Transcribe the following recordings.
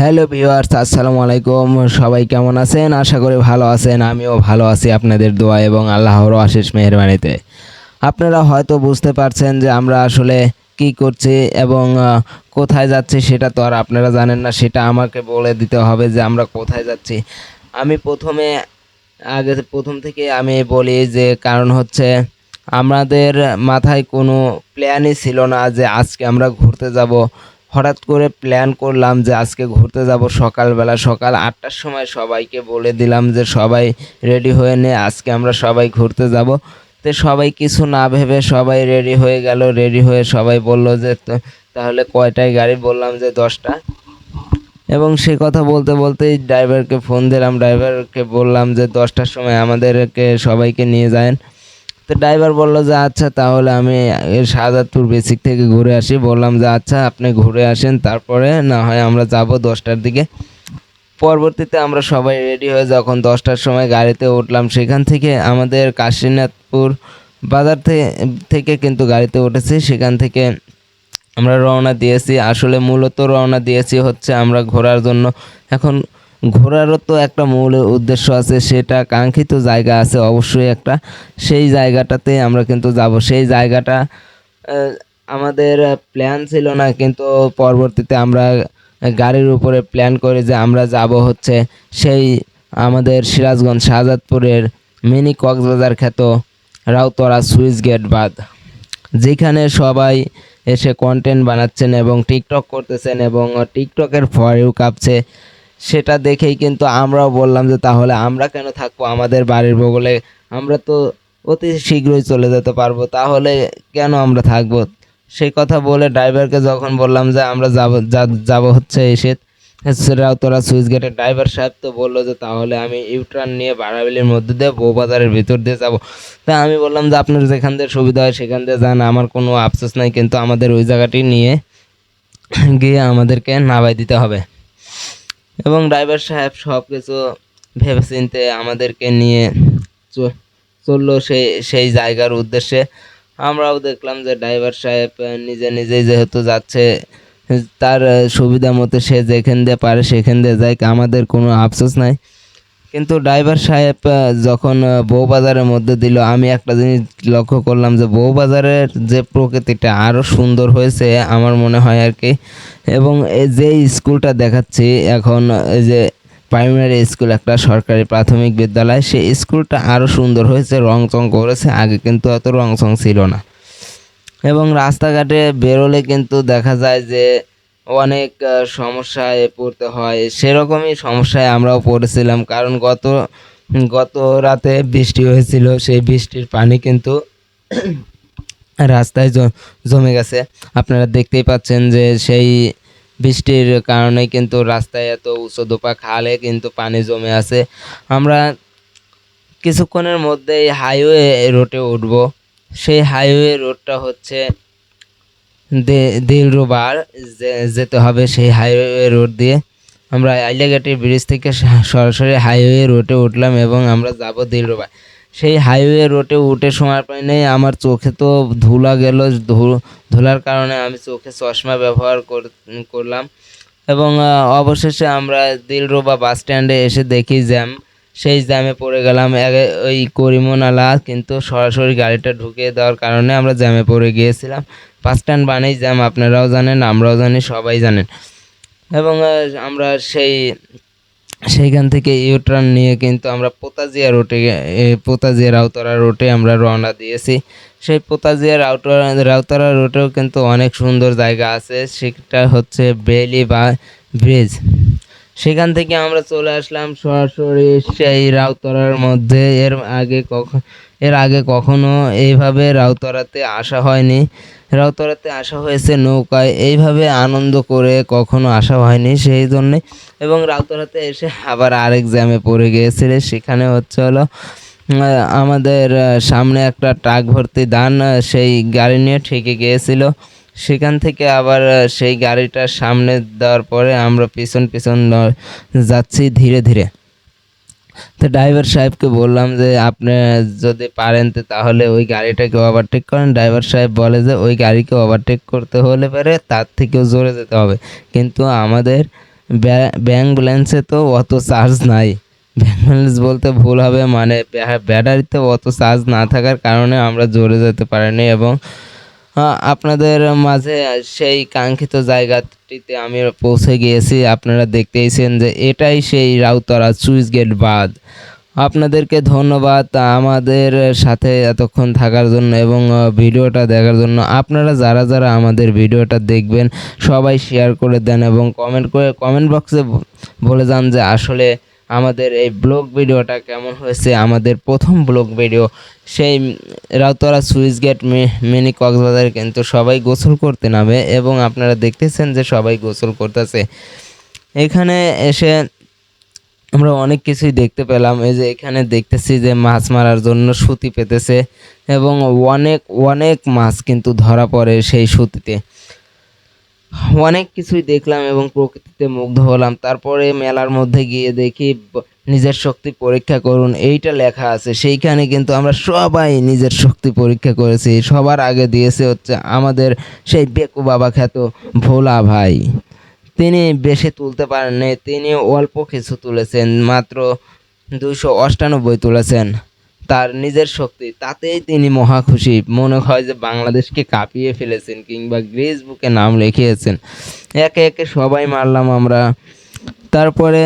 Hello viewers, আসসালামু আলাইকুম। সবাই কেমন আছেন? আশা করি ভালো আছেন। আমিও ভালো আছি আপনাদের দোয়া এবং আল্লাহর আশিস মেহরবানিতে। আপনারা হয়তো বুঝতে পারছেন যে আমরা আসলে কি করছি এবং কোথায় যাচ্ছি সেটা তো আর আপনারা জানেন না। সেটা আমাকে বলে দিতে হবে যে আমরা কোথায় যাচ্ছি। আমি প্রথমে, আগে প্রথম থেকে আমি বলি যে কারণ হচ্ছে আমাদের মাথায় কোনো প্ল্যানই ছিল না যে আজকে আমরা ঘুরতে যাব। হঠাৎ করে প্ল্যান করলাম যে আজকে ঘুরতে যাব সকালবেলা, সকাল আটটার সময় সবাইকে বলে দিলাম যে সবাই রেডি হয়ে নে, আজকে আমরা সবাই ঘুরতে যাব। তো সবাই কিছু না ভেবে সবাই রেডি হয়ে গেল রেডি হয়ে সবাই বলল যে তাহলে কয়টায় গাড়ি? বললাম যে দশটা। এবং সে কথা বলতে বলতেই ড্রাইভারকে ফোন দিলাম ড্রাইভারকে বললাম যে দশটার সময় আমাদেরকে সবাইকে নিয়ে যান তো ড্রাইভার বলল যে আচ্ছা তাহলে আমি শাহজাদপুর বেসিক থেকে ঘুরে আসি। বললাম যে আচ্ছা আপনি ঘুরে আসেন, তারপরে না হয় আমরা যাব দশটার দিকে। পরবর্তীতে আমরা সবাই রেডি হয়ে যখন দশটার সময় গাড়িতে উঠলাম, সেখান থেকে আমাদের কাশীনাথপুর বাজার থেকে কিন্তু গাড়িতে উঠেছি। সেখান থেকে আমরা রওনা দিয়েছি। আসলে মূলত রওনা দিয়েছি হচ্ছে আমরা ঘোরার জন্য। এখন ঘোরারও তো একটা মূল উদ্দেশ্য আছে, সেটা কাঙ্ক্ষিত জায়গা আছে, অবশ্যই একটা। সেই জায়গাটাতে আমরা কিন্তু যাব। সেই জায়গাটা আমাদের প্ল্যান ছিল না, কিন্তু পরবর্তীতে আমরা গাড়ির উপরে প্ল্যান করে যে আমরা যাব হচ্ছে সেই আমাদের সিরাজগঞ্জ শাহজাদপুরের মিনি কক্সবাজার খ্যাত রাউতরা সুইচ গেট বাদ যেখানে সবাই এসে কন্টেন্ট বানাচ্ছেন এবং টিকটক করতেছেন এবং টিকটকের ফরেও কাঁপছে। সেটা দেখেই কিন্তু আমরাও বললাম যে তাহলে আমরা কেন থাকব আমাদের বাড়ির বগলে আমরা তো অতি শীঘ্রই চলে যেতে পারব, তাহলে কেন আমরা থাকব? সেই কথা বলে ড্রাইভারকে যখন বললাম যে আমরা যাব যাব হচ্ছে এসে রাউতরা সুইচ গেটের ড্রাইভার সাহেব তো বলল যে তাহলে আমি ইউটার্ন নিয়ে বাড়াবিলির মধ্যে দিয়ে বউবাজারের ভিতর দিয়ে যাব। তা আমি বললাম যে আপনার যেখান দিয়ে সুবিধা হয় সেখান দিয়ে যান, আমার কোনো আফসোস নাই, কিন্তু আমাদের ওই জায়গাটি নিয়ে গিয়ে আমাদেরকে নামাই দিতে হবে। এবং ড্রাইভার সাহেব সব কিছু ভেবেচিন্তে আমাদেরকে নিয়ে চলল সেই সেই জায়গার উদ্দেশ্যে। আমরাও দেখলাম যে ড্রাইভার সাহেব নিজে নিজেই যেহেতু যাচ্ছে, তার সুবিধা মতো সে যেখান দিয়ে পারে সেখান দিয়ে যায় আমাদের কোনো আফসোস নাই। কিন্তু ড্রাইভার সাহেব যখন বউবাজারের মধ্যে দিল, আমি একটা জিনিস লক্ষ্য করলাম যে বউবাজারের যে প্রকৃতিটা আরও সুন্দর হয়েছে আমার মনে হয় আর কি। এবং এই যে স্কুলটা দেখাচ্ছি, এখন এই যে প্রাইমারি স্কুল একটা সরকারি প্রাথমিক বিদ্যালয়, সেই স্কুলটা আরও সুন্দর হয়েছে রং চং করেছে, আগে কিন্তু অত রং চং ছিল না। এবং রাস্তাঘাটে বেরোলে কিন্তু দেখা যায় যে অনেক সমস্যায় পড়তে হয়। সেরকমই সমস্যায় আমরাও পড়েছিলাম, কারণ গত গত রাতে বৃষ্টি হয়েছিল, সেই বৃষ্টির পানি কিন্তু রাস্তায় জমে গেছে। আপনারা দেখতেই পাচ্ছেন যে সেই বৃষ্টির কারণে কিন্তু রাস্তায় এত উঁচু দোপা খালে কিন্তু পানি জমে আছে। আমরা কিছুক্ষণের মধ্যেই হাইওয়ে রোডে উঠব। সেই হাইওয়ে রোডটা হচ্ছে দিলরুবার যেতে হবে সেই হাইওয়ে রোড দিয়ে। আমরা আইলাঘাটি ব্রিজ থেকে সরাসরি হাইওয়ে রোডে উঠলাম এবং আমরা যাব দিলরুবার। সেই হাইওয়ে রোডে উঠে সময় পাই নেই আমার চোখে তো ধুলা গেল ধুলার কারণে আমি চোখে চশমা ব্যবহার কর- করলাম। এবং অবশেষে আমরা দিলরুবা বাস স্ট্যান্ডে এসে দেখি জ্যাম সেই জ্যামে পড়ে গেলাম। ওই করিমনালা, কিন্তু সরাসরি গাড়িটা ঢুকিয়ে দেওয়ার কারণে আমরা জ্যামে পড়ে গিয়েছিলাম। বাস স্ট্যান্ড বানেই জ্যাম, আপনারাও জানেন, আমরাও জানি, সবাই জানেন। এবং আমরা সেই, সেইখান থেকে ইউটার্ন নিয়ে কিন্তু আমরা পোতাজিয়া রোটে পোতাজিয়া রাউতরা রোটে আমরা রওনা দিয়েছি। সেই পোতাজিয়া রাউতরা রাউতরা রোটেও কিন্তু অনেক সুন্দর জায়গা আছে। সেটা হচ্ছে বেলি বা ব্রিজ সেখান থেকে আমরা চলে আসলাম সরাসরি সেই রাউতরার মধ্যে। এর আগে কখন এর আগে কখনো এইভাবে রাউতরাতে আসা হয়নি। রাউতরাতে আসা হয়েছে নৌকায়। এইভাবে আনন্দ করে কখনো আসা হয়নি সেই জন্যে। এবং রাউতরাতে এসে আবার আরেক জ্যামে পড়ে গিয়েছিল। সেখানে হচ্ছে হলো আমাদের সামনে একটা ট্রাক ভর্তি ধান সেই গাড়ি নিয়ে ঠেকে গিয়েছিল। সেখান থেকে আবার সেই গাড়িটার সামনে দেওয়ার পরে আমরা পিছন পিছন যাচ্ছি ধীরে ধীরে। তো ড্রাইভার সাহেবকে বললাম যে, আপনি যদি পারেন তো তাহলে ওই গাড়িটাকে ওভারটেক করেন। ড্রাইভার সাহেব বলে যে, ওই গাড়িকে ওভারটেক করতে হলে পারে তার থেকেও জোরে যেতে হবে। কিন্তু আমাদের ব্যাংক ব্যালেন্সে তো অত চার্জ নাই। ব্যাংক ব্যালেন্স বলতে ভুল হবে মানে ব্যা- ব্যাটারিতে অত চার্জ না থাকার কারণে আমরা জোরে যেতে পারিনি এবং আপনাদের মাঝে সেই কাঙ্ক্ষিত জায়গাটিতে আমি পৌঁছে গিয়েছি। আপনারা দেখতেইছেন যে এটাই সেই রাউতারা সুইচ গেট বাঁধ। আপনাদেরকে ধন্যবাদ আমাদের সাথে এতক্ষণ থাকার জন্য এবং ভিডিওটা দেখার জন্য। আপনারা যারা যারা আমাদের ভিডিওটা দেখবেন, সবাই শেয়ার করে দেন এবং কমেন্ট করে কমেন্ট বক্সে বলে যান যে আসলে আমাদের এই ব্লগ ভিডিওটা কেমন হয়েছে, আমাদের প্রথম ব্লগ ভিডিও, সেই রাউতারা সুইচ গেট মিনি কক্সবাজারে কিন্তু সবাই গোসল করতে নামে এবং আপনারা দেখতেছেন যে সবাই গোসল করতেছে। এখানে এসে আমরা অনেক কিছুই দেখতে পেলাম, এই যে এখানে দেখতেছি যে মাছ মারার জন্য সুতি পেতেছে এবং অনেক অনেক মাছ কিন্তু ধরা পড়ে সেই সুতিতে। অনেক কিছুই দেখলাম এবং প্রকৃতিতে মুগ্ধ হলাম। তারপরে মেলার মধ্যে গিয়ে দেখি নিজের শক্তি পরীক্ষা করুন, এইটা লেখা আছে। সেইখানে কিন্তু আমরা সবাই নিজের শক্তি পরীক্ষা করেছি। সবার আগে দিয়েছে হচ্ছে আমাদের সেই বেকু বাবা খ্যাত ভোলা ভাই। তিনি বেশি তুলতে পারেননি, তিনি অল্প কিছু তুলেছেন, মাত্র দুইশো অষ্টানব্বই তুলেছেন। তার নিজের শক্তি, তাতেই তিনি মহা খুশি। মনে হয় যে বাংলাদেশকে কাঁপিয়ে ফেলেছেন কিংবা গ্রিস বুকে নাম লিখিয়েছেন একে একে সবাই মারলাম আমরা। তারপরে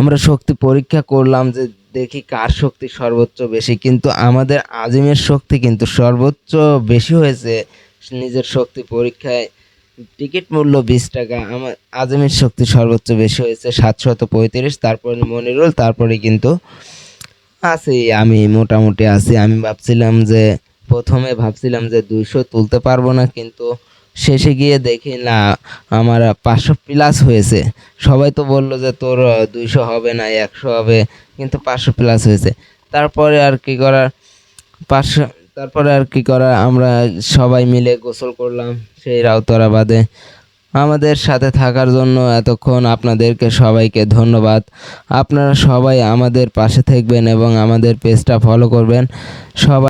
আমরা শক্তি পরীক্ষা করলাম যে দেখি কার শক্তি সর্বোচ্চ বেশি। কিন্তু আমাদের আজিমের শক্তি কিন্তু সর্বোচ্চ বেশি হয়েছে নিজের শক্তি পরীক্ষায়। টিকিট মূল্য বিশ টাকা, আমার আজমের শক্তি সর্বোচ্চ বেশি হয়েছে সাতশত পঁয়ত্রিশ, তারপরে মনিরুল, তারপরে কিন্তু আছি, আমি মোটামুটি আছি। আমি ভাবছিলাম যে, প্রথমে ভাবছিলাম যে দুইশো তুলতে পারব না, কিন্তু শেষে গিয়ে দেখি, না, আমার পাঁচশো প্লাস হয়েছে। সবাই তো বলল যে, তোর দুইশো হবে না, একশো হবে। কিন্তু পাঁচশো প্লাস হয়েছে। তারপরে আর কি করার? পাঁচশো, তারপরে আর কি করা আমরা সবাই মিলে গোসল করলাম, সেই রাউতরা বাদে। আমাদের সাথে থাকার জন্য এতক্ষণ আপনাদেরকে সবাইকে ধন্যবাদ। আপনারা সবাই আমাদের পাশে থাকবেন এবং আমাদের পেজটা ফলো করবেন। সবাই